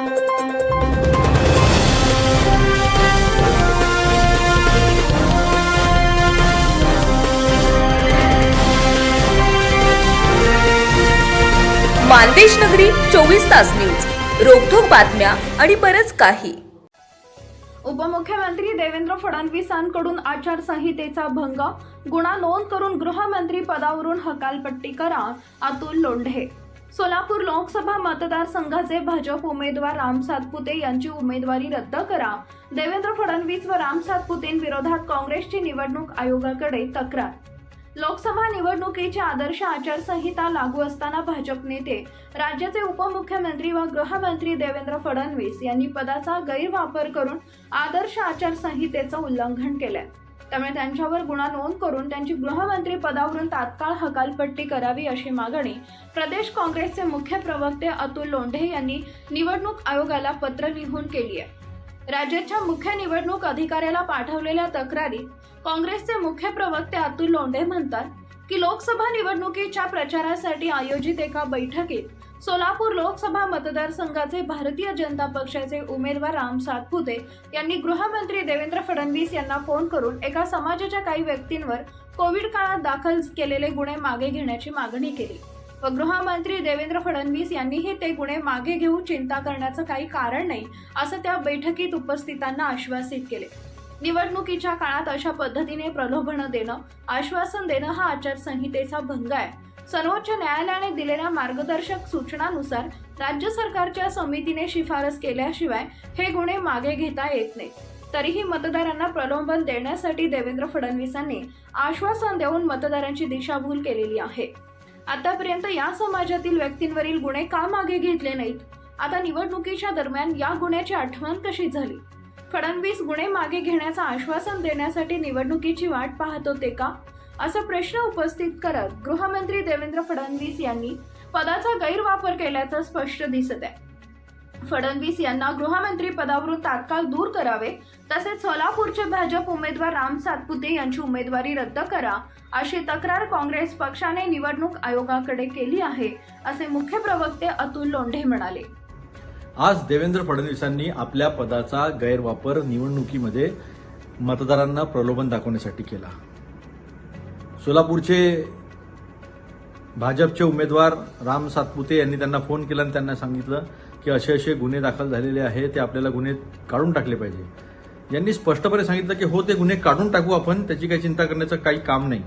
मानदेश नगरी चोवीस तास न्यूज. रोखोक बातम्या आणि बरच काही. उपमुख्यमंत्री देवेंद्र फडणवीसांकडून आचारसंहितेचा भंग. गुन्हा नोंद करून गृहमंत्री पदावरून हकालपट्टी करा. अतुल लोंढे. सोलापूर लोकसभा मतदारसंघाचे भाजप उमेदवार राम सातपुते यांची उमेदवारी रद्द करा. देवेंद्र फडणवीस व राम सातपुतेंविरोधात काँग्रेसची निवडणूक आयोगाकडे तक्रार. लोकसभा निवडणुकीच्या आदर्श आचारसंहिता लागू असताना भाजप नेते राज्याचे उपमुख्यमंत्री व गृहमंत्री देवेंद्र फडणवीस यांनी पदाचा गैरवापर करून आदर्श आचारसंहितेचं उल्लंघन केलंय. त्यामुळे त्यांच्यावर गुन्हा नोंद करून त्यांची गृहमंत्री पदावरून तात्काळ हकालपट्टी करावी अशी मागणी प्रदेश काँग्रेसचे मुख्य प्रवक्ते अतुल लोंढे यांनी निवडणूक आयोगाला पत्र लिहून केली आहे. राज्याच्या मुख्य निवडणूक अधिकाऱ्याला पाठवलेल्या तक्रारीत काँग्रेसचे मुख्य प्रवक्ते अतुल लोंढे म्हणतात की लोकसभा निवडणुकीच्या प्रचारासाठी आयोजित एका बैठकीत सोलापूर लोकसभा मतदारसंघाचे भारतीय जनता पक्षाचे उमेदवार राम सातपुते यांनी गृहमंत्री देवेंद्र फडणवीस यांना फोन करून एका समाजाच्या काही व्यक्तींवर कोविड काळात दाखल केलेले गुन्हे मागे घेण्याची मागणी केली व गृहमंत्री देवेंद्र फडणवीस यांनीही ते गुन्हे मागे घेऊन चिंता करण्याचं काही कारण नाही असं त्या बैठकीत उपस्थितांना आश्वासित केले. निवडणुकीच्या काळात अशा पद्धतीने प्रलोभनं देणं आश्वासन देणं हा आचारसंहितेचा भंग आहे. सर्वोच्च न्यायालयाने दिलेल्या मार्गदर्शक सूचनानुसार राज्य सरकारच्या समितीने शिफारस केल्याशिवाय हे गुन्हे मागे घेता येत नाही तरीही मतदारांना प्रलोभन देण्यासाठी देवेंद्र फडणवीसांनी आश्वासन देऊन मतदारांची दिशाभूल केलेली आहे. आतापर्यंत या समाजातील व्यक्तींवरील गुन्हे का मागे घेतले नाहीत? आता निवडणुकीच्या दरम्यान या गुन्ह्याची आठवण कशी झाली? फडणवीस गुन्हे मागे घेण्याचं आश्वासन देण्यासाठी निवडणुकीची वाट पाहत होते का? असा प्रश्न उपस्थित करत गृहमंत्री देवेंद्र फडणवीस यांनी पदाचा गैरवापर केल्याचं स्पष्ट दिसत आहे. फडणवीस यांना गृहमंत्री पदावरून तात्काळ दूर करावे तसेच सोलापूरचे भाजप उमेदवार राम सातपुते यांची उमेदवारी रद्द करा अशी तक्रार काँग्रेस पक्षाने निवडणूक आयोगाकडे केली आहे असे मुख्य प्रवक्ते अतुल लोंढे म्हणाले. आज देवेंद्र फडणवीसांनी आपल्या पदाचा गैरवापर निवडणुकीमध्ये मतदारांना प्रलोभन दाखवण्यासाठी केला. सोलापूरचे भाजपचे उमेदवार राम सातपुते यांनी त्यांना फोन केला आणि त्यांना सांगितलं की असे असे गुन्हे दाखल झालेले आहे ते आपल्याला गुन्हे काढून टाकले पाहिजे. यांनी स्पष्टपणे सांगितलं की हो ते गुन्हे काढून टाकू आपण त्याची काही चिंता करण्याचं काही काम नाही.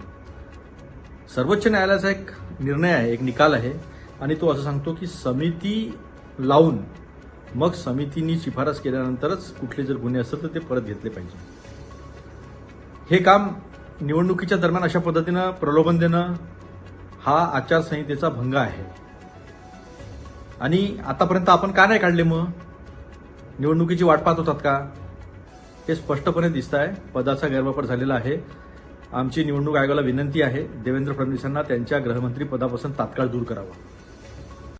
सर्वोच्च न्यायालयाचा एक निर्णय आहे एक निकाल आहे आणि तो असं सांगतो की समिती लावून मग समितीनी शिफारस केल्यानंतरच कुठले जर गुन्हे असतील तर ते परत घेतले पाहिजे. हे काम निवडणुकीच्या दरम्यान अशा पद्धतीनं प्रलोभन देणं हा आचारसंहितेचा भंग आहे. आणि आतापर्यंत आपण का नाही काढले मग? निवडणुकीची वाट पाहत होतात का? हे स्पष्टपणे दिसत आहे पदाचा गैरवापर झालेला आहे. आमची निवडणूक आयोगाला विनंती आहे. देवेंद्र फडणवीसांना त्यांच्या गृहमंत्री पदापासून तात्काळ दूर करावं.